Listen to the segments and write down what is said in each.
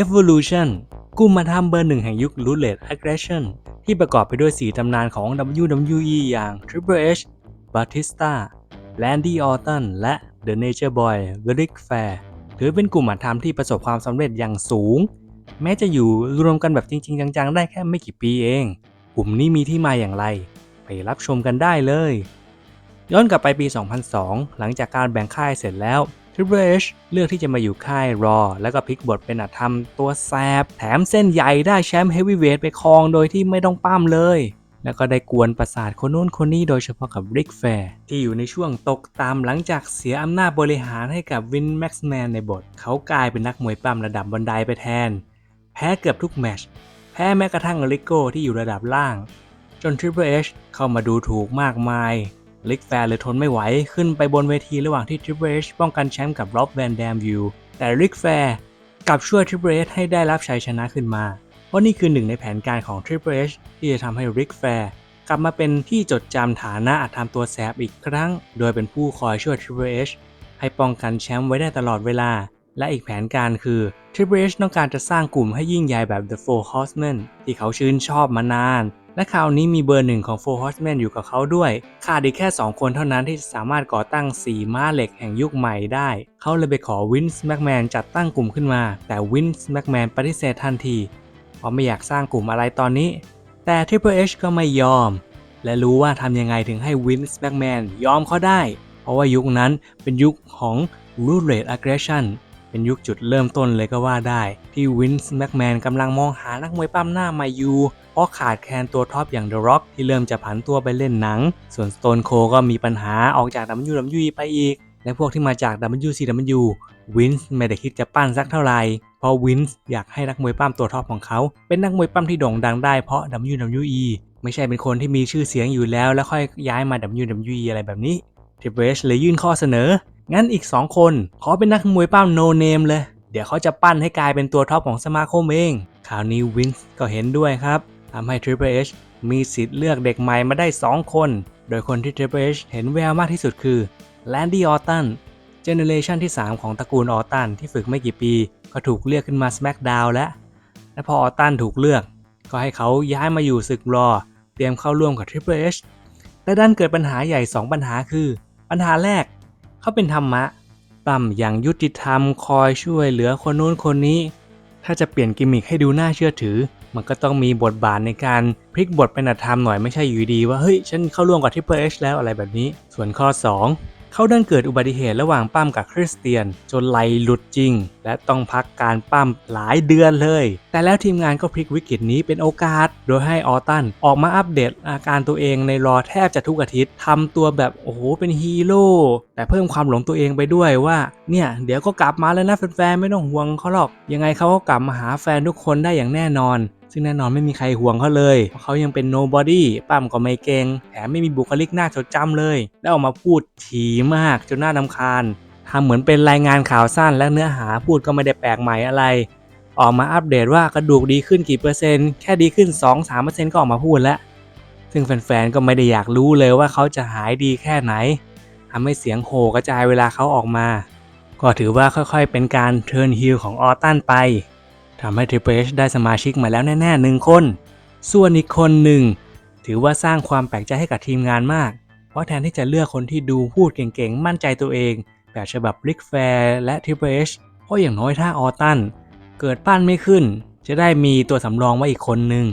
Evolution กลุ่มมาทำเบอร์หนึ่งแห่งยุค Ruthless Aggression ที่ประกอบไปด้วยสีตำนานของ WWE อย่าง Triple H Batista Randy Orton และ The Nature Boy Ric Flair ถือเป็นกลุ่มอาธรรมที่ประสบความสำเร็จอย่างสูง แม้จะอยู่รวมกันแบบจริง ๆ จัง ๆ ได้แค่ไม่กี่ปีเอง กลุ่มนี้มีที่มาอย่างไร ไปรับชมกันได้เลย ย้อนกลับไปปี 2002 หลังจากการแบ่งค่ายเสร็จแล้ว Triple H เลือกที่จะมาอยู่ค่าย Raw แล้วก็พลิกบทเป็นอาธรรมตัวแซบแถมเส้นใหญ่ได้แชมป์เฮฟวีเวทไปครองโดยที่ไม่ต้องปั้มเลย แล้วก็ได้กวนประสาทคนนู้นคนนี้โดยเฉพาะกับ Ric Flair ที่อยู่ในช่วงตกตามหลังจากเสียอำนาจบริหารให้กับวินแม็กซ์แมนในบท เขากลายเป็นนักมวยปั้มระดับบันไดไปแทน แพ้เกือบทุกแมชแพ้แม้กระทั่งลิโก้ที่อยู่ระดับล่าง จน Triple H เข้ามาดูถูกมากมาย ลิกแฟร์เลยทนไม่ไหว ขึ้นไปบนเวทีระหว่างที่ Triple H ป้องกันแชมป์กับ Rob Van Dam อยู่แต่ลิกแฟร์กลับช่วย Triple H ให้ได้รับชัยชนะขึ้นมาเพราะนี่คือหนึ่งในแผนการของ Triple H ที่จะทำให้ริกแฟร์กลับมาเป็นที่จดจำฐานะอาจทำตัวแสบอีกครั้ง โดยเป็นผู้คอยช่วย Triple H ให้ป้องกันแชมป์ไว้ได้ตลอดเวลา และอีกแผนการคือ Triple H ต้องการจะสร้างกลุ่มให้ยิ่งใหญ่แบบ The Four Horsemen ที่เขาชื่นชอบมานาน และคราวนี้มีเบอร์หนึ่งของ Four Horsemen อยู่กับเขาด้วยขาดอีกแค่ 2 คนเท่านั้นที่จะสามารถก่อตั้ง 4 ม้าเหล็กแห่งยุคใหม่ได้ เขาเลยไปขอวินส์แม็กแมนจัดตั้งกลุ่มขึ้นมา แต่วินส์แม็กแมนปฏิเสธทันทีเพราะไม่อยากสร้างกลุ่มอะไรตอนนี้ แต่ Triple H ก็ไม่ยอม และรู้ว่าทำยังไงถึงให้วินส์แม็กแมนยอมเขาได้ เพราะว่ายุคนั้นเป็นยุคของ Ruthless Aggression เป็นยุคจุดเริ่มต้นเลยก็ว่าได้ ที่วินส์แม็กแมนกำลังมองหานักมวยปั้มหน้าม่อยู่ เพราะขาดแคลนตัวท็อปอย่าง The Rock ที่เริ่มจะผันตัวไปเล่นหนัง ส่วน Stone Cold ก็มีปัญหาออกจาก WWE ไปอีก และพวกที่มาจาก WCW วินส์ไม่ได้คิดจะปั้นสักเท่าไหร่เพราะวินส์อยากให้นักมวยปั้มตัวท็อปของเขา เป็นนักมวยปั้มที่โด่งดังได้เพราะ WWE ไม่ใช่เป็นคนที่มีชื่อเสียงอยู่แล้วแล้วค่อยย้ายมา WWE อะไรแบบนี้ Triple H เลยยื่นข้อเสนอ งั้นอีก 2 คนขอเป็นนักมวยปั้มโนเนมเลย เดี๋ยวเขาจะปั้นให้กลายเป็นตัวท็อปของสมาคมเองคราวนี้วินส์ก็เห็นด้วยครับทำให้ Triple H มีสิทธิ์เลือกเด็กใหม่มาได้ 2 คน โดยคนที่ Triple H เห็นแววมากที่สุดคือ Randy Orton เจเนเรชันที่ 3 ของตระกูลออตตันที่ฝึกไม่กี่ปี ก็ถูกเรียกขึ้นมา SmackDown แล้ว และพอออตตันถูกเลือก ก็ให้เขาย้ายมาอยู่ศึกรอ เตรียมเข้าร่วมกับ Triple H แต่ดันเกิดปัญหาใหญ่ 2 ปัญหาคือ ปัญหาแรก เขาเป็นธรรมะปั้มอย่างยุติธรรมคอยช่วยเหลือคนนู้นคนนี้ ถ้าจะเปลี่ยนกิมมิคให้ดูน่าเชื่อถือ มันก็ต้องมีบทบาทในการพลิกบทเป็นธรรมหน่อยไม่ใช่อยู่ดีว่าเฮ้ยฉันเข้าร่วมกับ Triple H แล้วอะไรแบบนี้ ส่วนข้อ 2 เขาดันเกิดอุบัติเหตุระหว่างปั้มกับคริสเตียน จนไหลหลุดจริง และต้องพักการปั้มหลายเดือนเลย แต่แล้วทีมงานก็พลิกวิกฤตนี้เป็นโอกาส โดยให้ออตันออกมาอัปเดตอาการตัวเองในรอแทบจะทุกอาทิตย์ทำตัวแบบโอ้โหเป็นฮีโร่แต่เพิ่มความหลงตัวเองไปด้วยว่าเนี่ยเดี๋ยวก็กลับมาแล้วนะแฟนๆไม่ต้องห่วงเขาหรอก ยังไงเขาก็กลับมาหาแฟนทุกคนได้อย่างแน่นอน ซึ่งแน่นอนไม่มีใครห่วงเขาเลยเพราะเขายังเป็น nobody ปั้มก็ไม่เก่งแถมไม่มีบุคลิกน่าจดจำเลย แล้วออกมาพูดถี่มากจนน่านำคาญทำเหมือนเป็นรายงานข่าวสั้นและเนื้อหาพูดก็ไม่ได้แปลกใหม่อะไร ออกมาอัปเดตว่ากระดูกดีขึ้นกี่เปอร์เซ็นต์แค่ดีขึ้น 2-3%ก็ออกมาพูดแล้วซึ่งแฟนๆก็ไม่ได้อยากรู้เลยว่าเขาจะหายดีแค่ไหนทำให้เสียงโห่กระจายเวลาเขาออกมา ก็ถือว่าค่อยๆเป็นการเทิร์นฮิลของออตันไป ทำให้ Triple H ได้สมาชิกมาแล้วแน่ๆหนึ่งคน ส่วนอีกคนหนึ่ง ถือว่าสร้างความแปลกใจให้กับทีมงานมาก เพราะแทนที่จะเลือกคนที่ดูพูดเก่งๆ มั่นใจตัวเอง แบบฉบับริกแฟร์และ Triple H เพราะอย่างน้อยถ้าออตันเกิดปั้นไม่ขึ้น จะได้มีตัวสำรองไว้อีกคนหนึ่ง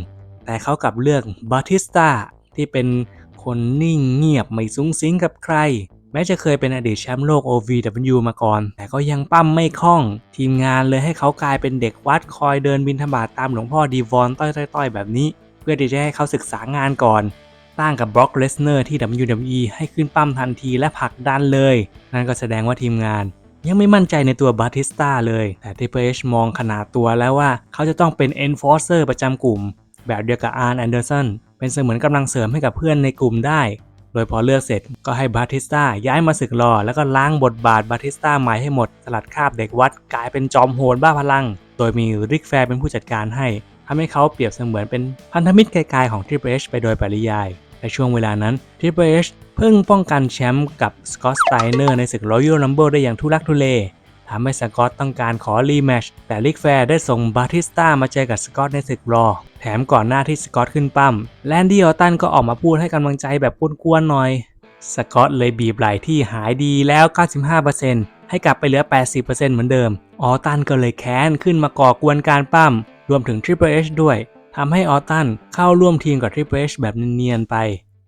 แต่เขากลับเลือกบาติสตาที่เป็นคนนิ่งเงียบไม่ซุ้งซิงกับใคร แม้จะเคยเป็นอดีตแชมป์โลก OVW มาก่อน แต่ก็ยังปั้มไม่คล่อง ทีมงานเลยให้เขากลายเป็นเด็กวัดคอยเดินบินธบาตตามหลวงพ่อดีวอนต้อยๆๆแบบนี้ เพื่อที่จะให้เขาศึกษางานก่อนตั้งกับบล็อกเลสเนอร์ที่ WWE ให้ขึ้นปั้มทันทีและผลักดันเลย นั่นก็แสดงว่าทีมงาน ยังไม่มั่นใจในตัวบาติสตาเลย แต่ Triple H มองขนาดตัวแล้วว่า เขาจะต้องเป็น Enforcer ประจำกลุ่ม แบบเดียวกับอาร์นแอนเดอร์สันเป็นเสมือนกำลังเสริมให้กับเพื่อนในกลุ่มได้ โดยพอเลือกเสร็จก็ให้บาติสตาย้ายมาศึกรอแล้วก็ล้างบทบาทบาติสตาใหม่ให้หมด สลัดคาบเด็กวัดกลายเป็นจอมโหดบ้าพลัง โดยมีริกแฟร์เป็นผู้จัดการให้ทำให้เขาเปรียบเสมือนเป็นพันธมิตรไกลๆของทริปเอชไปโดยปริยายในช่วงเวลานั้นทริปเอชเพิ่งป้องกันแชมป์กับสกอตสไตเนอร์ในศึกรอยัลนัมเบิลได้อย่างทุลักทุเล ทำให้สกอตต้องการขอรีแมชแต่ลิกแฟร์ได้ส่งบาติสตามาเจอกับสกอตในศึกรอ แถมก่อนหน้าที่สกอตขึ้นปั้มแลนดี้ออตันก็ออกมาพูดให้กำลังใจแบบกวนๆหน่อย สกอตเลยบีบไหล่ที่หายดีแล้ว 95%ให้กลับไปเหลือ 80%เหมือนเดิม ออตันก็เลยแค้นขึ้นมาก่อกวนการปั้มรวมถึง Triple H ด้วยทำให้ออตตันเข้าร่วมทีมกับ Triple H แบบเนียนๆไป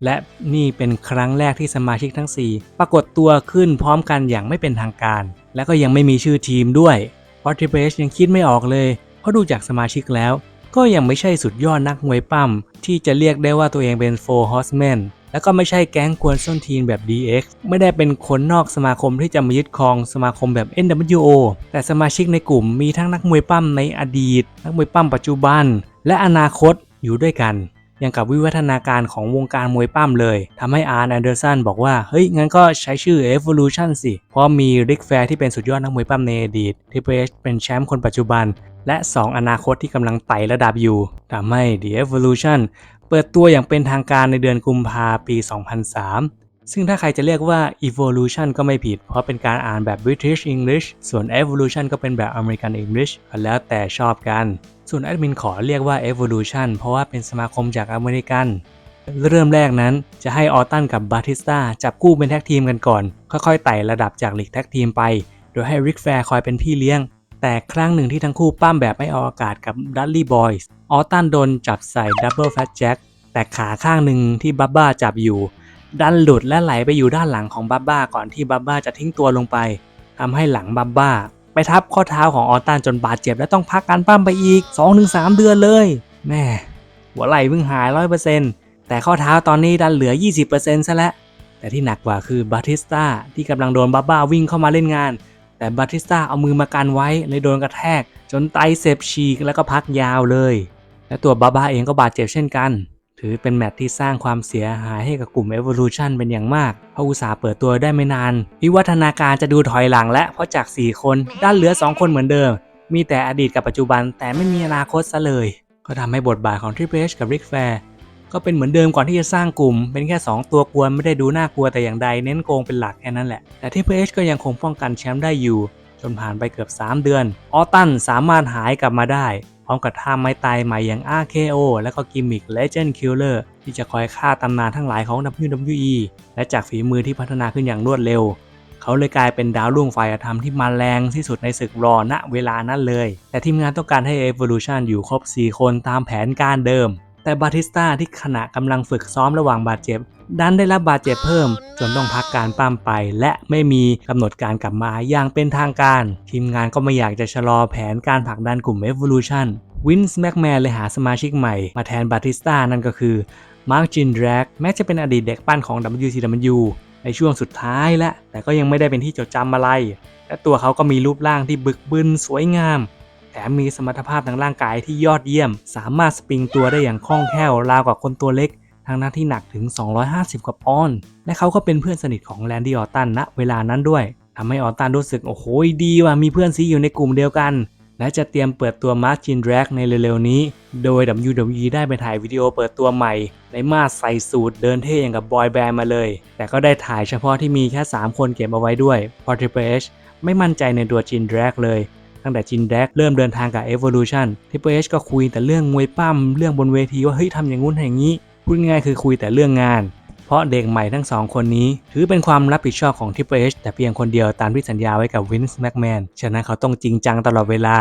และนี่เป็นครั้งแรกที่สมาชิกทั้ง 4 ปรากฏตัวขึ้นพร้อมกันอย่างไม่เป็นทางการ และก็ยังไม่มีชื่อทีมด้วยเพราะ Triple H ยังคิดไม่ออกเลย เพราะดูจากสมาชิกแล้ว ก็ยังไม่ใช่สุดยอดนักมวยปั้ม ที่จะเรียกได้ว่าตัวเองเป็น Four Horsemen แล้วก็ไม่ใช่แก๊งกวนส้นทีนแบบ DX ไม่ได้เป็นคนนอกสมาคมที่จะมายึดครองสมาคมแบบ NWO แต่สมาชิกในกลุ่มมีทั้งนักมวยปั้มในอดีต นักมวยปั้มปัจจุบัน และอนาคตอยู่ด้วยกัน อย่างกับวิวัฒนาการของวงการมวยปั้มเลยทำให้อาร์นแอนเดอร์สันบอกว่า เฮ้ย งั้นก็ใช้ชื่อ Evolution สิ เพราะมีริกแฟร์ที่เป็นสุดยอดนักมวยปั้มในอดีตที่เป็นแชมป์คนปัจจุบัน และ 2 อนาคตที่กำลังไต่ระดับอยู่ทำให้ The Evolution เปิดตัวอย่างเป็นทางการในเดือนกุมภาปี 2003 ซึ่งถ้าใครจะเรียกว่า evolution ก็ไม่ผิด เพราะเป็นการอ่านแบบ British English ส่วน evolution ก็เป็นแบบ American English ก็แล้วแต่ชอบกัน ส่วนแอดมินขอเรียกว่า evolution เพราะว่าเป็นสมาคมจากอเมริกัน เริ่มแรกนั้นจะให้ออตตันกับบาติสตาจับคู่เป็นแท็กทีมกันก่อน ค่อยๆไต่ระดับจากลีกแท็กทีมไป โดยให้ริกแฟร์คอยเป็นพี่เลี้ยง แต่ครั้งหนึ่งที่ทั้งคู่ปั้มแบบไม่ออกอากาศกับดัตลี่บอยส์ออตตันโดนจับใส่ดับเบิลแฟตแจ็คแต่ขาข้างหนึ่งที่บับบ้าจับอยู่ ดันหลุดและไหลไปอยู่ด้านหลังของบับบ้าก่อนที่บับบ้าจะทิ้งตัวลงไปทำให้หลังบับบ้า ไปทับข้อเท้าของออตันจนบาดเจ็บและต้องพักการปั้มไปอีก 2-3 เดือนเลยแม่หัวไหล่เพิ่งหาย100%แต่ข้อเท้าตอนนี้ดันเหลือ 20%ซะแล้ว แต่ที่หนักกว่าคือบาติสตาที่กำลังโดนบับบ้าวิ่งเข้ามาเล่นงาน แต่บาติสตาเอามือมากันไว้เลยโดนกระแทก จนไตเสพฉีกแล้วก็พักยาวเลย และตัวบับบ้าเองก็บาดเจ็บเช่นกัน ถือเป็นแมตช์ที่สร้างความเสียหายให้กับกลุ่ม Evolution เป็นอย่างมาก เพราะอุตสาห์เปิดตัวได้ไม่นาน วิวัฒนาการจะดูถอยหลังและเพราะจาก 4 คนด้านเหลือ 2 คนเหมือนเดิม มีแต่อดีตกับปัจจุบันแต่ไม่มีอนาคตซะเลย ก็ทำให้บทบาทของ Triple H กับ Ric Flair ก็เป็นเหมือนเดิมก่อนที่จะสร้างกลุ่ม เป็นแค่ 2 ตัวกวนไม่ได้ดูน่ากลัวแต่อย่างใดเน้นโกงเป็นหลักแค่นั้นแหละแต่ Triple H ก็ยังคงป้องกันแชมป์ได้อยู่จนผ่านไปเกือบ 3 เดือน ออตันสามารถหายกลับมาได้ พร้อมกับท่าไม้ตายใหม่อย่าง RKO และก็กิมมิค Legend Killer ที่จะคอยฆ่าตำนานทั้งหลายของ WWE และจากฝีมือที่พัฒนาขึ้นอย่างรวดเร็ว เขาเลยกลายเป็นดาวรุ่งฝ่ายธรรมที่มาแรงที่สุดในศึกรอณเวลานั้นเลย แต่ทีมงานต้องการให้ Evolution อยู่ครบ 4 คนตามแผนการเดิม แต่บาติสตาที่ขณะกำลังฝึกซ้อมระหว่างบาดเจ็บ ดันได้รับบาดเจ็บเพิ่ม จนต้องพักการปั้มไป และไม่มีกำหนดการกลับมาอย่างเป็นทางการ ทีมงานก็ไม่อยากจะชะลอแผนการผลักดันกลุ่ม Evolution วินส์แม็กแมนเลยหาสมาชิกใหม่มาแทนบาติสตานั่นก็คือมาร์คจินแดรกแม้จะเป็นอดีตเด็กปั้นของ WCW ในช่วงสุดท้ายและ แต่ก็ยังไม่ได้เป็นที่จดจำอะไร และตัวเขาก็มีรูปร่างที่บึกบึนสวยงาม มมีสมรรถภาพทางร่างกายที่ยอดเยี่ยม สามารถสปริงตัวได้อย่างคล่องแคล่วราวกับคนตัวเล็กทั้งนั้นที่หนักถึง 250 กว่าปอนด์ และเขาก็เป็นเพื่อนสนิทของแลนดี้ออตตันณเวลานั้นด้วยทำให้ออตตันรู้สึกโอ้โหดีว่ะมีเพื่อนซีอยู่ในกลุ่มเดียวกัน และจะเตรียมเปิดตัวมาร์จินแดรกในเร็วๆนี้ โดย WWE ได้ไปถ่ายวิดีโอเปิดตัวใหม่ ในมาสใส่สูทเดินเท่อย่างกับบอยแบนด์มาเลย แต่ก็ได้ถ่ายเฉพาะที่มีแค่ 3 คนเก็บเอาไว้ด้วยเพราะ Triple H ไม่มั่นใจในตัวจินแดรกเลย ตั้งแต่จินแดกเริ่มเดินทางกับ Evolution Triple H ก็คุยแต่เรื่องมวยปั้มเรื่องบนเวทีว่าเฮ้ยทำอย่างงู้นอย่างนี้พูดง่ายคือคุยแต่เรื่องงาน เพราะเด็กใหม่ทั้งสองคนนี้ ถือเป็นความรับผิดชอบของ Triple H แต่เพียงคนเดียวตามที่สัญญาไว้กับ Vince McMahon ฉะนั้นเขาต้องจริงจังตลอดเวลา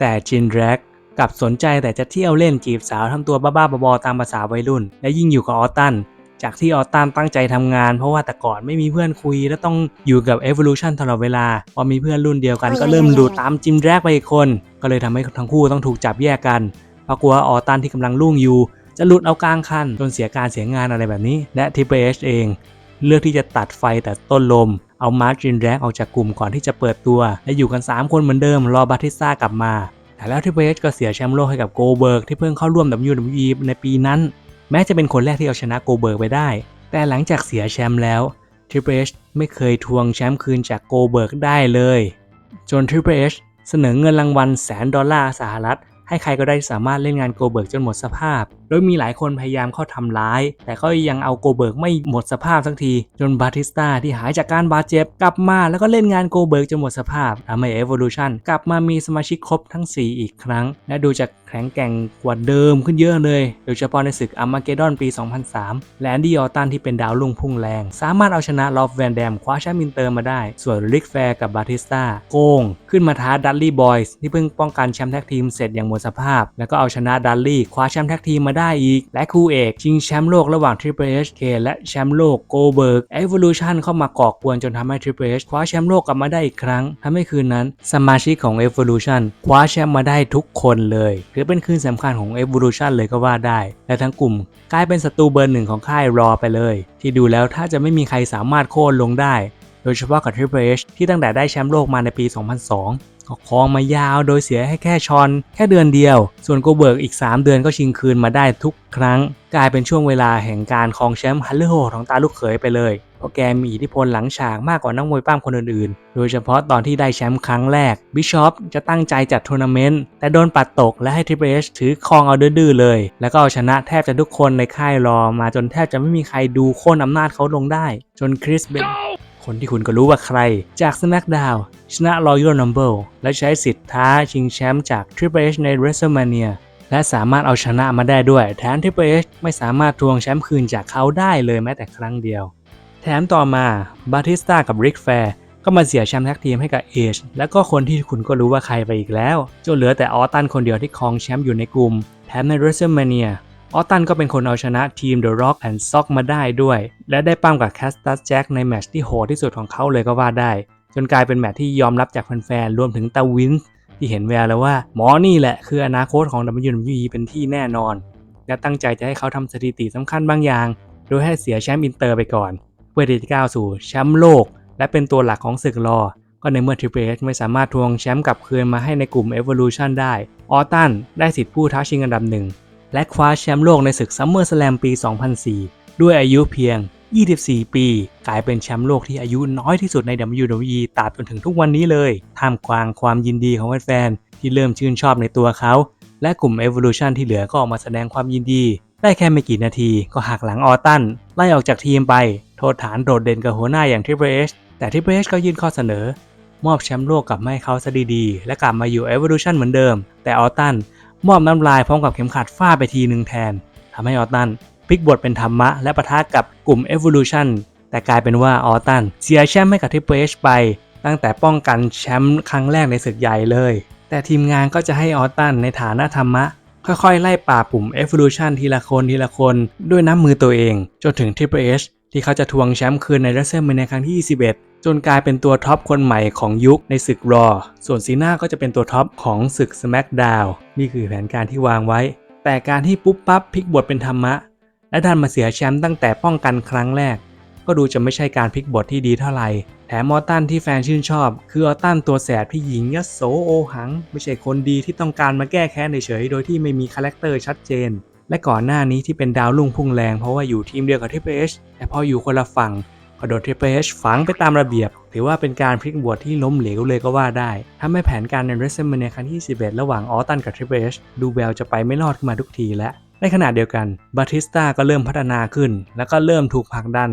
แต่จินแดกกลับสนใจแต่จะเที่ยวเล่นจีบสาวทำตัวบ้าๆบอๆตามภาษาวัยรุ่น และยิ่งอยู่กับออตตัน จากที่ออตตันตั้งใจทำงาน เพราะว่าแต่ก่อนไม่มีเพื่อนคุย และต้องอยู่กับ Evolution ตลอดเวลา พอมีเพื่อนรุ่นเดียวกันก็เริ่มดูตามจิมแดรกไปอีกคน ก็เลยทำให้ทั้งคู่ต้องถูกจับแยกกันเพราะกลัวออตตันที่กำลังรุ่งอยู่ จะหลุดเอากลางคันจนเสียการเสียงานอะไรแบบนี้ และ Triple H เอง เลือกที่จะตัดไฟแต่ต้นลม เอามาร์จินแรกออกจากกลุ่มก่อนที่จะเปิดตัว และอยู่กัน 3 คนเหมือนเดิมรอบาติสตากลับมาแต่แล้ว Triple H ก็เสียแชมป์โลกให้กับโกเบิร์กที่เพิ่งเข้าร่วม WWE ในปีนั้น แม้จะเป็นคนแรกที่เอาชนะโกเบิร์กไปได้ แต่หลังจากเสียแชมป์แล้วทริปเอชไม่เคยทวงแชมป์คืนจากโกเบิร์กได้เลย จนทริปเอชเสนอเงินรางวัลแสนดอลลาร์สหรัฐ ให้ใครก็ได้สามารถเล่นงานโกเบิร์กจนหมดสภาพ โดยมีหลายคนพยายามเข้าทำร้าย แต่ก็ยังเอาโกเบิร์กไม่หมดสภาพสักที จนบาติสตาที่หายจากการบาดเจ็บ กลับมาแล้วก็เล่นงานโกเบิร์กจนหมดสภาพทำให้ Evolution กลับมามีสมาชิกครบทั้ง 4 อีกครั้ง และดูจะแข็งแกร่งกว่าเดิมขึ้นเยอะเลย โดยเฉพาะในศึกอัมมาเกดอนปี 2003 และแอนดี้ออตันที่เป็นดาวรุ่งพุ่งแรง สามารถเอาชนะลอฟแวนแดมคว้าแชมป์อินเตอร์มาได้ ส่วนริกแฟร์กับบาติสตาโกง ขึ้นมาท้าดัลลี่บอยส์ที่เพิ่งป้องกันแชมป์แท็กทีมเสร็จอย่างหมดสภาพ แล้วก็เอาชนะดัลลี่คว้าแชมป์แท็กทีมมาได้อีก และคู่เอกชิงแชมป์โลกระหว่าง Triple H เคและแชมป์โลกโกเบิร์ก Evolution เข้ามาก่อกวนจนทำให้ Triple H คว้าแชมป์โลกกลับมาได้อีกครั้งทำให้คืนนั้น สมาชิกของ Evolution คว้าแชมป์มาได้ทุกคนเลยถือเป็นคืนสำคัญของ Evolution เลยก็ว่าได้ และทั้งกลุ่ม กลายเป็นศัตรูเบอร์หนึ่งของค่ายรอไปเลย ที่ดูแล้วถ้าจะไม่มีใครสามารถโค่นลงได้ โดยเฉพาะกับ Triple H ที่ตั้งแต่ได้แชมป์โลกมาในปี 2002 ก็ครองมายาวโดยเสียให้แค่ชอน แค่เดือนเดียว ส่วนโกเบิร์กอีก 3 เดือนก็ชิงคืนมาได้ทุกครั้ง กลายเป็นช่วงเวลาแห่งการครองแชมป์ฮัลเลโฮของตาลูกเขยไปเลยเพราะแกมีอิทธิพลหลังฉากมากกว่านักมวยป้ามคนอื่นๆ โดยเฉพาะตอนที่ได้แชมป์ครั้งแรก บิชอปจะตั้งใจจัดทัวร์นาเมนต์ แต่โดนปัดตกและให้ทริปเอชถือครองเอาดื้อๆเลย แล้วก็เอาชนะแทบจะทุกคนในค่ายรอมาจนแทบจะไม่มีใครดูโค่นอำนาจเขาลงได้ จนคริสเบน คนที่คุณก็รู้ว่าใคร จาก SmackDown ชนะ Royal Rumble และใช้สิทธิ์ท้าชิงแชมป์จาก Triple H ใน WrestleMania และสามารถเอาชนะมาได้ด้วย แถม Triple H ไม่สามารถทวงแชมป์คืนจากเขาได้เลยแม้แต่ครั้งเดียว แถมต่อมาบาติสตากับริกแฟร์ก็มาเสียแชมป์แท็กทีมให้กับเอชแล้วก็คนที่คุณก็รู้ว่าใครไปอีกแล้วจนเหลือแต่ออตันคนเดียวที่ครองแชมป์อยู่ในกลุ่ม แถมใน WrestleMania อ ออตันก็เป็นคนเอาชนะทีม The Rock and Sock มาได้ด้วย และได้ปั้มกับแคสตัสแจ็คในแมตช์ที่โหดที่สุดของเขาเลยก็ว่าได้ จนกลายเป็นแมตช์ที่ยอมรับจากแฟนๆรวมถึงตาวินที่เห็นแววแล้วว่า หมอนี่แหละคืออนาคตของ WWE เป็นที่แน่นอน และตั้งใจจะให้เขาทำสถิติสำคัญบางอย่าง โดยให้เสียแชมป์อินเตอร์ไปก่อน เพื่อที่จะก้าวสู่แชมป์โลก และเป็นตัวหลักของศึกรอก็ในเมื่อ Triple H ไม่สามารถทวงแชมป์กลับคืนมาให้ในกลุ่ม Evolution ได้ ออตันได้สิทธิ์ผู้ท้าชิงอันดับหนึ่ง และคว้าแชมป์โลกในศึก SummerSlam ปี 2004 ด้วยอายุเพียง 24 ปี กลายเป็นแชมป์โลกที่อายุน้อยที่สุดใน WWE ตราบจนถึงทุกวันนี้เลย ท่ามกลางความยินดีของแฟนๆที่เริ่มชื่นชอบในตัวเขา และกลุ่ม Evolution ที่เหลือก็ออกมาแสดงความยินดี ได้แค่ไม่กี่นาทีก็หักหลังออตันไล่ออกจากทีมไป โทษฐานโดดเด่นกับหัวหน้าอย่าง Triple H แต่ Triple H ก็ยื่นข้อเสนอ มอบแชมป์โลกกลับมาให้เขาซะดีๆและกลับมาอยู่ Evolution เหมือนเดิม แต่ออตัน มอบน้ำลายพร้อมกับเข็มขัดฟาดไปทีหนึ่งแทนทำให้ออตันพลิกบทเป็นธรรมะและปะทะกับกลุ่ม Evolution แต่กลายเป็นว่าออตันเสียแชมป์ให้กับ Triple H ไป ตั้งแต่ป้องกันแชมป์ครั้งแรกในศึกใหญ่เลย แต่ทีมงานก็จะให้ออตันในฐานะธรรมะ ค่อยๆ ไล่ป่าบกลุ่ม Evolution ทีละคนทีละคน ด้วยน้ำมือตัวเอง จนถึง Triple H ที่เขาจะทวงแชมป์คืนใน WrestleMania ครั้งที่ 21 จนกลายเป็นตัวท็อปคนใหม่ของยุคในศึกรอ ส่วนซีน่าก็จะเป็นตัวท็อปของศึก SmackDown นี่คือแผนการที่วางไว้ แต่การที่ปุ๊บปั๊บพลิกบทเป็นธรรมะ และดันมาเสียแชมป์ตั้งแต่ป้องกันครั้งแรก ก็ดูจะไม่ใช่การพลิกบทที่ดีเท่าไหร่ แถมออตันที่แฟนชื่นชอบ คือออตันตัวแสบที่หญิงยโสโอหัง ไม่ใช่คนดีที่ต้องการมาแก้แค้นเฉยโดยที่ไม่มีคาแรคเตอร์ชัดเจน และก่อนหน้านี้ที่เป็นดาวรุ่งพุ่งแรงเพราะว่าอยู่ทีมเดียวกับ Triple H แต่พออยู่คนละฝั่ง ก็โดน Triple H ฝังไปตามระเบียบ ถือว่าเป็นการพลิกบวชที่ล้มเหลวเลยก็ว่าได้ทำให้แผนการใน WrestleMania ครั้งที่ 11 ระหว่างออตันกับ Triple H ดูแววจะไปไม่รอดขึ้นมาทุกทีและในขณะเดียวกันบาติสตาก็เริ่มพัฒนาขึ้น แล้วก็เริ่มถูกผลักดัน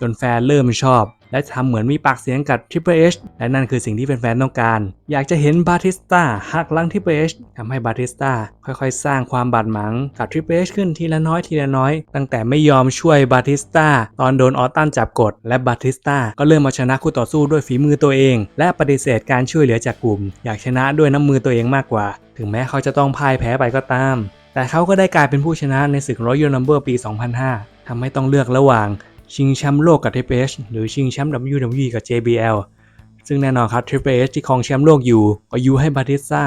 จนแฟนเริ่มชอบ และทำเหมือนมีปากเสียงกับ Triple H และนั่นคือสิ่งที่แฟนๆต้องการ อยากจะเห็นบาติสตาหักหลัง Triple H ทำให้บาติสตาค่อยๆ สร้างความบาดหมางกับ Triple H ขึ้นทีละน้อยทีละน้อย ตั้งแต่ไม่ยอมช่วยบาติสตาตอนโดนออตตันจับกด และบาติสตาก็เริ่มมาชนะคู่ต่อสู้ด้วยฝีมือตัวเอง และปฏิเสธการช่วยเหลือจากกลุ่ม อยากชนะด้วยน้ำมือตัวเองมากกว่า ถึงแม้เขาจะต้องพ่ายแพ้ไปก็ตาม แต่เขาก็ได้กลายเป็นผู้ชนะในศึก Royal Rumble ปี 2005ทำให้ต้องเลือกระหว่าง ชิงแชมป์โลกกับ Triple H หรือชิงแชมป์ WWE กับ JBL ซึ่งแน่นอนครับ Triple H ที่ครองแชมป์โลกอยู่ก็ยูให้บาติสตา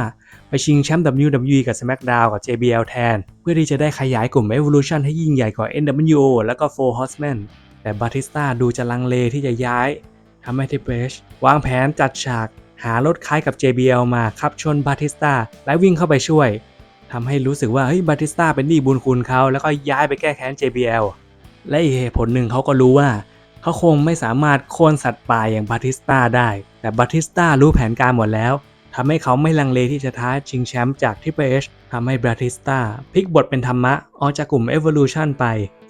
ไปชิงแชมป์ WWE กับ SmackDown กับ JBL แทน เพื่อที่จะได้ขยายกลุ่ม Evolution ให้ยิ่งใหญ่กว่า NWO แล้วก็ Four Horsemen แต่บาติสตาดูจะลังเลที่จะย้ายทำให้ Triple H วางแผนจัดฉาก หารถคล้ายกับ JBL มาขับชนบาติสตาและวิ่งเข้าไปช่วยทำให้รู้สึกว่าเฮ้ยบาติสตาเป็นหนี้บุญคุณเขาแล้วก็ย้ายไปแก้แค้น JBL และอีกเหตุผลหนึ่งเขาก็รู้ว่า เขาคงไม่สามารถโค่นสัตว์ป่าอย่างบาติสตาได้ แต่บาติสตารู้แผนการหมดแล้วทำให้เขาไม่ลังเลที่จะท้าชิงแชมป์จากทิปเปอชทำให้บาติสตาพลิกบทเป็นธรรมะ ออกจากกลุ่ม Evolution ไป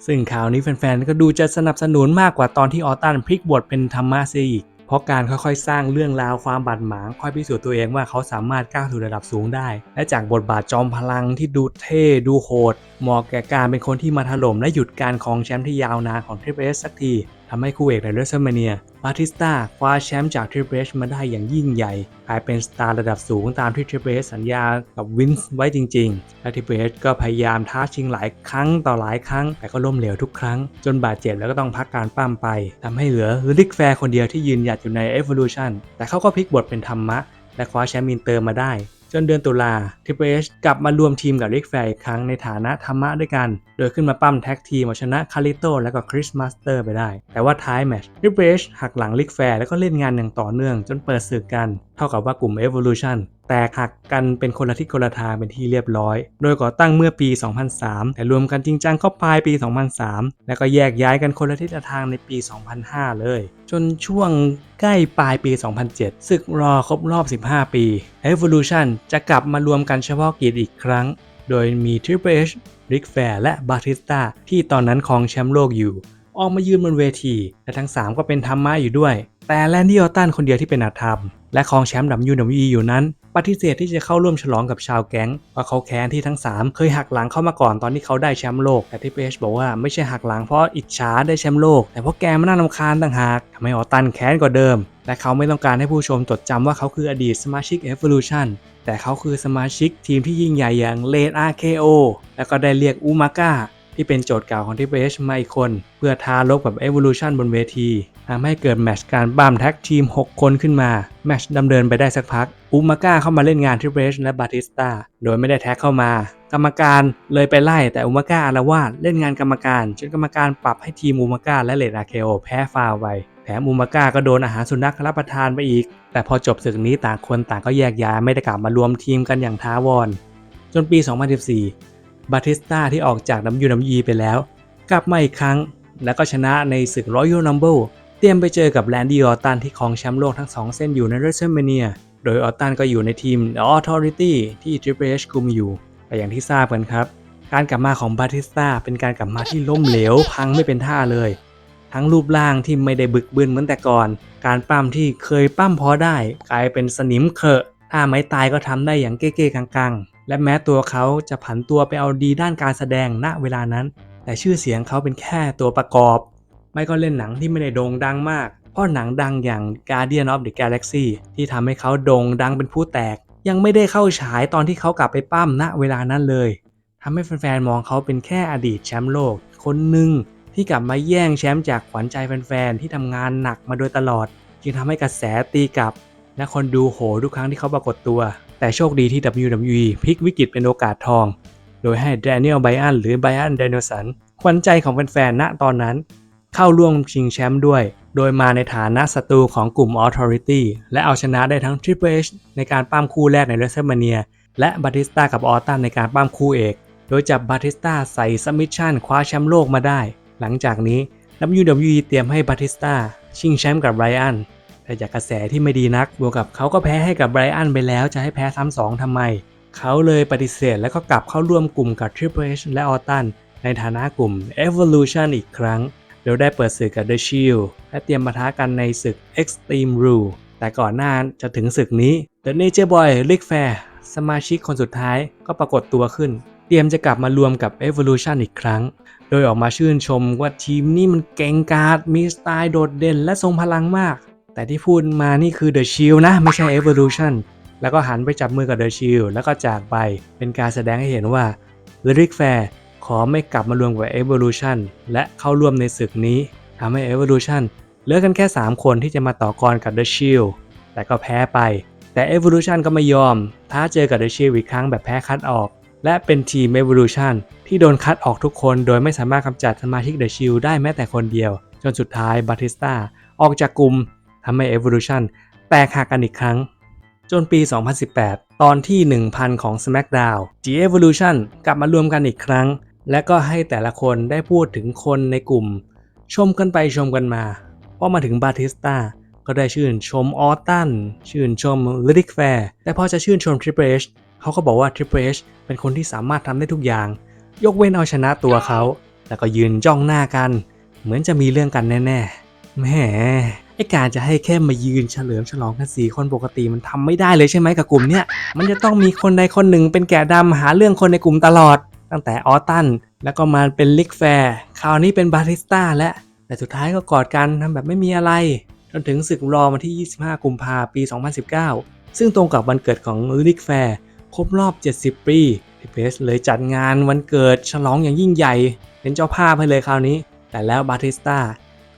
ซึ่งข่าวนี้แฟนๆ ก็ดูจะสนับสนุนมากกว่าตอนที่ออตตันพลิกบทเป็นธรรมะเสียอีก เพราะการค่อยๆ สร้างเรื่องราวความบาดหมางค่อยพิสูจน์ตัวเองว่าเขาสามารถก้าวสู่ระดับสูงได้ และจากบทบาทจอมพลังที่ดูเท่ดูโหดเหมาะแก่การเป็นคนที่มาถล่มและหยุดการครองแชมป์ที่ยาวนานของ Triple H สักทีำให้คู่เอกในเรสเซอร์เมเนียบาติสตาคว้าแชมป์จาก Triple H มาได้อย่างยิ่งใหญ่ กลายเป็นสตาร์ระดับสูงตามที่ Triple H สัญญากับวินส์ไว้จริง ๆ และ Triple H ก็พยายามท้าชิงหลายครั้งต่อหลายครั้ง แต่ก็ล้มเหลวทุกครั้ง จนบาดเจ็บแล้วก็ต้องพักการปั้มไปทำให้เหลือลิกแฟร์คนเดียวที่ยืนหยัดอยู่ใน Evolution แต่เขาก็พลิกบทเป็นธรรมะและคว้าแชมป์อินเตอร์มาได้ จนเดือนตุลา Triple H กลับมารวมทีมกับลิกแฟร์อีกครั้งในฐานะธรรมะด้วยกัน โดยขึ้นมาปั้มแท็กทีมเอาชนะคาริโตและก็คริสมาสเตอร์ไปได้ แต่ว่าท้ายแมตช์ Triple H หักหลังลิกแฟร์แล้วก็เล่นงานอย่างต่อเนื่องจนเปิดศึกกัน เท่ากับว่ากลุ่ม Evolution แตกหักกันเป็นคนละทิศคนละทางเป็นที่เรียบร้อย โดยก่อตั้งเมื่อปี 2003 แต่รวมกันจริงจังก็ปลายปี 2003 แล้วก็แยกย้ายกันคนละทิศละทางในปี 2005 เลย จนช่วงใกล้ปลายปี 2007 ศึกรอครบรอบ 15 ปี Evolution จะกลับมารวมกันเฉพาะกิจอีกครั้ง โดยมี Triple H ริกแฟร์และบาติสตาที่ตอนนั้นครองแชมป์โลกอยู่ ออกมายืนบนเวที และทั้ง 3 ก็เป็นธรรมะอยู่ด้วย แต่แลนดี้ออตตันคนเดียวที่เป็นอาธรรม และครองแชมป์ WWE อยู่นั้น ปฏิเสธที่จะเข้าร่วมฉลองกับชาวแก๊งเพราะเขาแค้นที่ทั้ง 3 เคยหักหลังเข้ามาก่อนตอนที่เขาได้แชมป์โลก แต่ที่เพชบอกว่าไม่ใช่หักหลังเพราะอิจฉาได้แชมป์โลก แต่เพราะแกมันน่ารำคาญต่างหากทำให้ออตตันแค้นกว่าเดิม และเขาไม่ต้องการให้ผู้ชมจดจำว่าเขาคืออดีตสมาชิก Evolution แต่เขาคือสมาชิกทีมที่ยิ่งใหญ่อย่างเลด RKO แล้วก็ได้เรียกอูมาก้า ที่เป็นโจทย์เก่าของ Triple H มาอีกคน เพื่อท้าลบกับ Evolution บนเวทีทำให้เกิดแมชการบ้ามแท็กทีม 6 คนขึ้นมา แมชดำเนินไปได้สักพักอูมาก้าเข้ามาเล่นงาน Triple H และบาติสตาโดยไม่ได้แท็กเข้ามา กรรมการเลยไปไล่แต่อูมาก้าอารวาสเล่นงานกรรมการจนกรรมการปรับให้ทีมอูมาก้าและเลด RKO แพ้ฟาวไปแถมอูมาก้าก็โดนอาหารสุนัขรับประทานไปอีก แต่พอจบศึกนี้ต่างคนต่างก็แยกย้ายไม่ได้กลับมารวมทีมกันอย่างท้าวร จนปี 2014 บาติสตาที่ออกจาก WWE ไปแล้ว กลับมาอีกครั้ง แล้วก็ชนะในศึก Royal Rumble เตรียมไปเจอกับแลนดี้ออตันที่ครองแชมป์โลกทั้ง 2 เส้นอยู่ใน WrestleMania โดยออตันก็อยู่ในทีม The Authority ที่ Triple H คุมอยู่แต่อย่างที่ทราบกันครับ การกลับมาของบาติสตาเป็นการกลับมาที่ล้มเหลวพังไม่เป็นท่าเลย ทั้งรูปร่างที่ไม่ได้บึกบึนเหมือนแต่ก่อน การปั้มที่เคยปั้มพอได้ กลายเป็นสนิมเขอะถ้าไม้ตายก็ทำได้อย่างเก้ๆกังๆ และแม้ตัวเขาจะผันตัวไปเอาดีด้านการแสดงณเวลานั้น แต่ชื่อเสียงเขาเป็นแค่ตัวประกอบ ไม่ก็เล่นหนังที่ไม่ได้โด่งดังมาก เพราะหนังดังอย่าง Guardian of the Galaxy ที่ทำให้เขาโด่งดังเป็นผู้แตก ยังไม่ได้เข้าฉายตอนที่เขากลับไปปั้มณเวลานั้นเลยทำให้แฟนๆมองเขาเป็นแค่อดีตแชมป์โลก คนหนึ่งที่กลับมาแย่งแชมป์จากขวัญใจแฟนๆที่ทำงานหนักมาโดยตลอด จึงทำให้กระแสตีกลับ และคนดูโหทุกครั้งที่เขาปรากฏตัว แต่โชคดีที่ WWE พลิกวิกฤตเป็นโอกาสทอง โดยให้ Daniel Bryan หรือ Bryan Danielson ขวัญใจของแฟนๆณตอนนั้น เข้าร่วมชิงแชมป์ด้วย โดยมาในฐานะศัตรูของกลุ่ม Authority และเอาชนะได้ทั้ง Triple H ในการปั้มคู่แรกใน WrestleMania และบาติสตากับออตตันในการปั้มคู่เอก โดยจับบาติสตาใส่สมิชชั่นคว้าแชมป์โลกมาได้ หลังจากนี้ WWE เตรียมให้บาติสตาชิงแชมป์กับไบรอัน แต่จากกระแสที่ไม่ดีนัก บวกกับเขาก็แพ้ให้กับไบรอันไปแล้วจะให้แพ้ซ้ำสองทำไม เขาเลยปฏิเสธและก็กลับเข้าร่วมกลุ่มกับ Triple H และออตันในฐานะกลุ่ม Evolution อีกครั้งโดยได้เปิดศึกกับ The Shield และเตรียมปะทะกันในศึก Extreme Rule แต่ก่อนหน้าจะถึงศึกนี้ The Nature Boy Ric Flair สมาชิกคนสุดท้ายก็ปรากฏตัวขึ้น เตรียมจะกลับมารวมกับ Evolution อีกครั้ง โดยออกมาชื่นชมว่าทีมนี้มันเก่งกาจมีสไตล์โดดเด่นและทรงพลังมาก แต่ที่พูดมานี่คือ The Shield นะ ไม่ใช่ Evolution แล้วก็หันไปจับมือกับ The Shield แล้วก็จากไปเป็นการแสดงให้เห็นว่า Ric Fair ขอไม่กลับมารวมกับ Evolution และเข้าร่วมในศึกนี้ทำให้ Evolution เหลือกันแค่ 3 คนที่จะมาต่อกรกับ The Shield แต่ก็แพ้ไป แต่ Evolution ก็ไม่ยอม ท้าเจอกับ The Shield อีกครั้งแบบแพ้คัดออก และเป็นทีม Evolution ที่โดนคัดออกทุกคน โดยไม่สามารถกำจัดสมาชิก The Shield ได้แม้แต่คนเดียว จนสุดท้ายบาติสตาออกจากกลุ่ม ทำให้ Evolution แตกหักกันอีกครั้ง จนปี 2018 ตอนที่ 1000 ของ SmackDown G Evolution กลับมารวมกันอีกครั้ง และก็ให้แต่ละคนได้พูดถึงคนในกลุ่ม ชมกันไปชมกันมาพอมาถึงบาติสตาก็ได้ชื่นชมออตตันชื่นชมลิดิกแฟร์แต่พอจะชื่นชมทริปเ H เขาก็บอกว่าทริปเ H เป็นคนที่สามารถทำได้ทุกอย่าง ยกเว้นเอาชนะตัวเขา แล้วก็ยืนจ้องหน้ากัน เหมือนจะมีเรื่องกันแน่ๆแหม ไอการจะให้แค่มายืนเฉลิมฉลองกันสี่คนปกติมันทำไม่ได้เลยใช่ไหมกับกลุ่มเนี้ยมันจะต้องมีคนใดคนหนึ่งเป็นแกะดำหาเรื่องคนในกลุ่มตลอด ตั้งแต่ออตันแล้วก็มาเป็นลิกแฟร์คราวนี้เป็นบาริสต้าและแต่สุดท้ายก็กอดกันทำแบบไม่มีอะไร จนถึงศึกรอมาที่ 25 กุมภาปี 2019 ซึ่งตรงกับวันเกิดของลิกแฟร์ครบรอบ 70 ปีที่เพสเลยจัดงานวันเกิดฉลองอย่างยิ่งใหญ่ เป็นเจ้าภาพให้เลยคราวนี้ แต่แล้วบาติสต้า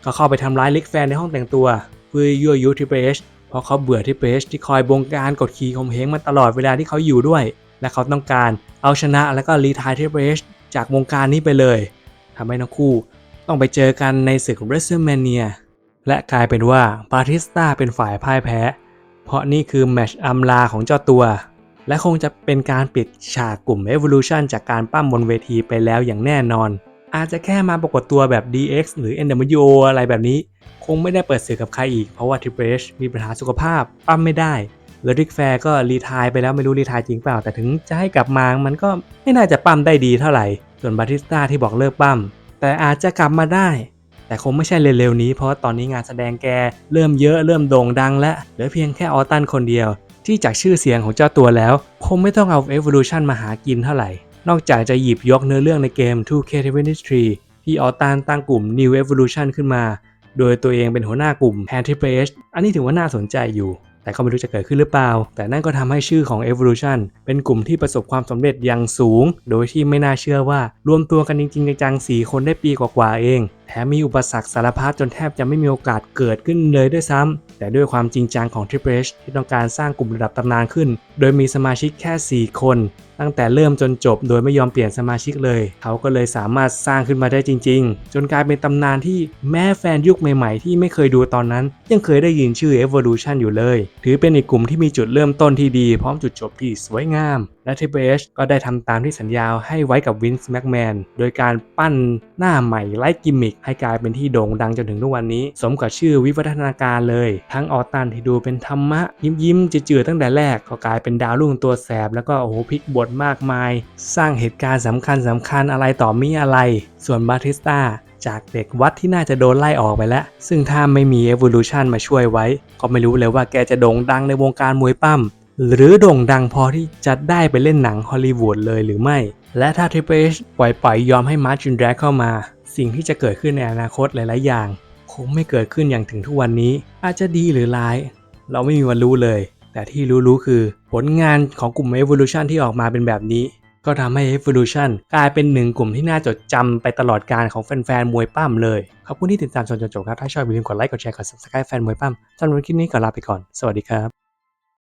ก็เข้าไปทำร้ายลิกแฟร์ในห้องแต่งตัวเพื่อยั่วยุทิเอชเพราะเขาเบื่อทิเอชที่คอยบงการกดขี่ข่มเหงมาตลอดเวลาที่เขาอยู่ด้วย และเขาต้องการเอาชนะแล้วก็รีทายทิเอชจากวงการนี้ไปเลยทำให้ทั้งคู่ต้องไปเจอกันในศึก WrestleMania และกลายเป็นว่าบาติสตาเป็นฝ่ายพ่ายแพ้ เพราะนี่คือแมช์อำลาของเจ้าตัว และคงจะเป็นการปิดฉากกลุ่ม Evolution จากการปั้มบนเวทีไปแล้วอย่างแน่นอน อาจจะแค่มาปรากฏตัวแบบ DX หรือ NWO อะไรแบบนี้ คงไม่ได้เปิดศึกกับใครอีก เพราะว่า Triple H มีปัญหาสุขภาพ ปั้มไม่ได้แล้วริกแฟร์ก็รีทายไปแล้วไม่รู้รีทายจริงเปล่า แต่ถึงจะให้กลับมา มันก็ไม่น่าจะปั้มได้ดีเท่าไหร่ ส่วนบาติสต้าที่บอกเลิกปั้ม แต่อาจจะกลับมาได้ แต่คงไม่ใช่เร็วๆนี้ เพราะว่าตอนนี้งานแสดงแกเริ่มเยอะเริ่มโด่งดังและเหลือเพียงแค่ออตันคนเดียว ที่จากชื่อเสียงของเจ้าตัวแล้ว คงไม่ต้องเอา Evolution มาหากินเท่าไหร่ นอกจากจะหยิบยกเนื้อเรื่องในเกม 2K23 ที่ออตันตั้งกลุ่ม New Evolution ขึ้นมา โดยตัวเองเป็นหัวหน้ากลุ่มแทน Triple อันนี้ถือว่าน่าสนใจอยู่ แต่ก็ไม่รู้จะเกิดขึ้นหรือเปล่า แต่นั่นก็ทำให้ชื่อของ Evolution เป็นกลุ่มที่ประสบความสำเร็จอย่างสูง โดยที่ไม่น่าเชื่อว่ารวมตัวกันจริงๆจังๆ4คนได้ปีกว่าๆเอง แถมมีอุปสรรคสารพัดจนแทบจะไม่มีโอกาสเกิดขึ้นเลยด้วยซ้ำแต่ด้วยความจริงจังของ Triple H ที่ต้องการสร้างกลุ่มระดับตำนานขึ้น โดยมีสมาชิกแค่ 4 คน ตั้งแต่เริ่มจนจบ โดยไม่ยอมเปลี่ยนสมาชิกเลย เขาก็เลยสามารถสร้างขึ้นมาได้จริง ๆ จนกลายเป็นตำนานที่แม้แฟนยุคใหม่ๆ ที่ไม่เคยดูตอนนั้น ยังเคยได้ยินชื่อ Evolution อยู่เลย ถือเป็นอีกกลุ่มที่มีจุดเริ่มต้นที่ดี พร้อมจุดจบที่สวยงาม และ Triple H ก็ได้ทำตามที่สัญญาให้ไว้กับ Vince McMahon โดยการปั้นหน้าใหม่ไล่กิมมิคให้กลายเป็นที่โด่งดังจนถึงทุกวันนี้ สมกับชื่อวิวัฒนาการเลย ทั้งออตันที่ดูเป็นธรรมะยิ้มยิ้มๆจืดๆตั้งแต่แรกก็กลายเป็นดาวรุ่งตัวแสบ แล้วก็โอ้โหพลิกบทมากมาย สร้างเหตุการณ์สำคัญสำคัญอะไรต่อมีอะไร ส่วนบาติสตาจากเด็กวัดที่น่าจะโดนไล่ออกไปแล้ว ซึ่งถ้าไม่มี Evolution มาช่วยไว้ ก็ไม่รู้เลยว่าแกจะโด่งดังในวงการมวยปั้ม หรือโด่งดังพอที่จะได้ไปเล่นหนังฮอลลีวูดเลยหรือไม่ และถ้า Triple H ปล่อยปล่อยยอมให้มาร์จินแดกเข้ามา สิ่งที่จะเกิดขึ้นในอนาคตหลาย ๆ อย่าง คงไม่เกิดขึ้นอย่างถึงทุกวันนี้ อาจจะดีหรือร้าย เราไม่มีวันรู้เลย แต่ที่รู้ๆคือผลงานของกลุ่ม Evolution ที่ออกมาเป็นแบบนี้ ก็ทำให้ Evolution กลายเป็นหนึ่งกลุ่มที่น่าจดจำไปตลอดการของแฟนๆมวยปั้มเลย ขอบคุณที่ติดตามจนจบครับ ถ้าชอบอย่าลืมกดไลค์กดแชร์กด subscribe แฟนมวยปั้มสำหรับคลิปนี้ขอลาไปก่อน สวัสดีครับ